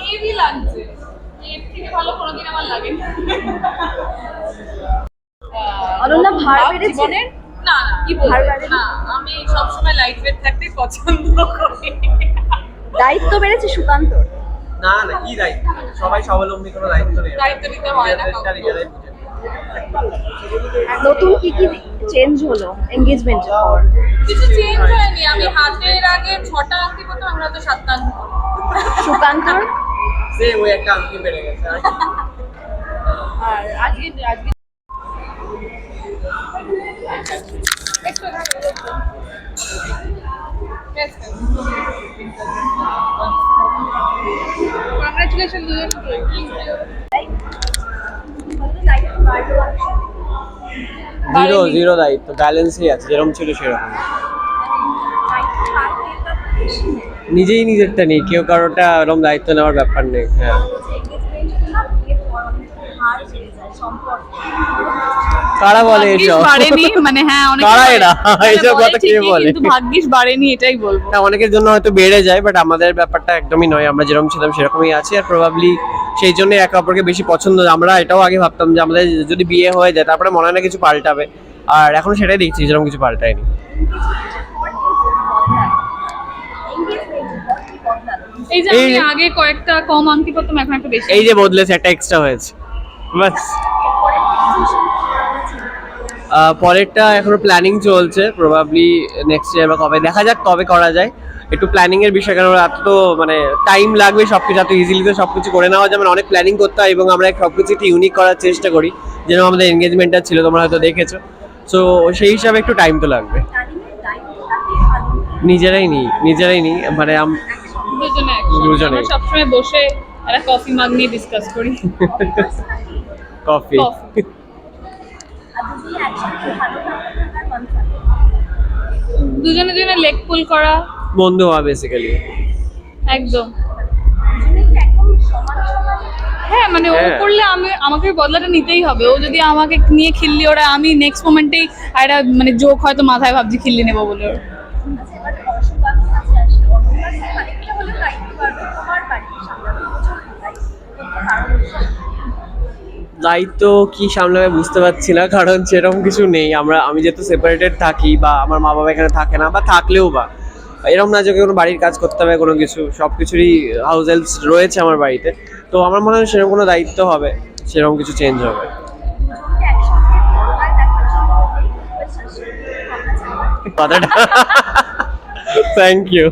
Heavy লাগছে। এর থেকে ভালো কোনোদিন আমার লাগেনি। আহ, অনন্যা ভার বেড়েছে? না না কি ভার বলব না আমি সবসময় লাইট ওয়েট থাকতে পছন্দ করি। দায়িত্ব বেড়েছে সুকান্তর না না কি দায়িত্ব? সবাই স্বাবলম্বী কোনো দায়িত্ব নেই। দায়িত্ব নিতে হয় না। নতুন কি কি চেঞ্জ হলো এঙ্গেজমেন্টের পর? কিছু চেঞ্জ হাতের আগে ছটা আংটি করতাম আমরা তো সাতটা আংটি করি। সুকান্তর সে ওই একটা আংটি বেড়ে গেছে আর আজকে আজকে। জিরো জিরো দায়িত্ব ব্যালেন্সই আছে যেরকম ছিল সেরকম নিজেই নিজেরটা নেই কেউ কারোটা এরকম দায়িত্ব নেওয়ার ব্যাপার নেই হ্যাঁ। কারা বলে এসব? মানে অনেকে কারা এরা? কথা কে বলে? কিন্তু ভাগ্যিস বাড়েনি এটাই বলব। হ্যাঁ, অনেকের জন্য হয়তো বেড়ে যায় বাট আমাদের ব্যাপারটা একদমই নয়। আমরা যেরকম ছিলাম সেরকমই আছি আর প্রবাবলি সেই জন্য একে অপরকে বেশি পছন্দ। আমরা এটাও আগে ভাবতাম যে আমাদের যদি বিয়ে হয়ে যায় তারপরে মনে হয় না কিছু পাল্টাবে। আর এখন সেটাই দেখছি যেরকম কিছু পাল্টায়নি। এই যে আমি আগে কয়েকটা কম আংটি করতাম এখন একটু বেশি এই যে বদলেছে একটা এক্সট্রা হয়েছে। বাস পরেরটা এখনও প্ল্যানিং চলছে প্রবাবলি নেক্সট ইয়ার বা কবে। দেখা যাক কবে করা যায়। একটু প্ল্যানিং এর বিষয় কারণ এত তো মানে টাইম লাগবে সবকিছু এত ইজিলি তো সবকিছু করে নেওয়া যাবে না, অনেক প্ল্যানিং করতে হয় এবং আমরা সবকিছু একটু ইউনিক করার চেষ্টা করি। যেরকম আমাদের এনগেজমেন্টটা ছিল তোমরা হয়তো দেখেছ। সো সেই হিসাবে একটু টাইম তো লাগবে। নিজেরাই নিই নিজেরাই নিই মানে আম- দুজনে দুজনে। আমরা সবসময় বসে একটা কফি মাগ নিয়ে ডিসকাস করি। কফি কফি দুজনে দুজনে লেগ পুল করা। বন্ধু হওয়া বেসিক্যালি একদম। হ্যাঁ মানে ও হ্যাঁ। করলে আমি আমাকে বদলাটা নিতেই হবে। ও যদি আমাকে নিয়ে খিল্লি ওরা আমি নেক্সট মোমেন্টেই একটা মানে জোক হয়তো মাথায় ভাবছি খিল্লি নেব বলে ওর। দায়িত্ব কি সামলাবে বুঝতে পারছি না কারণ সেরকম কিছু নেই। আমরা আমি যেহেতু সেপারেটেড থাকি বা আমার মা বাবা এখানে থাকে না বা থাকলেও বা এরকম না যে কোনো বাড়ির কাজ করতে হবে কোনো কিছু সব কিছুরই হাউস হেল্পস রয়েছে আমার বাড়িতে। তো আমার মনে হয় সেরকম কোনো দায়িত্ব হবে সেরকম কিছু চেঞ্জ হবে। কথাটা থ্যাংক ইউ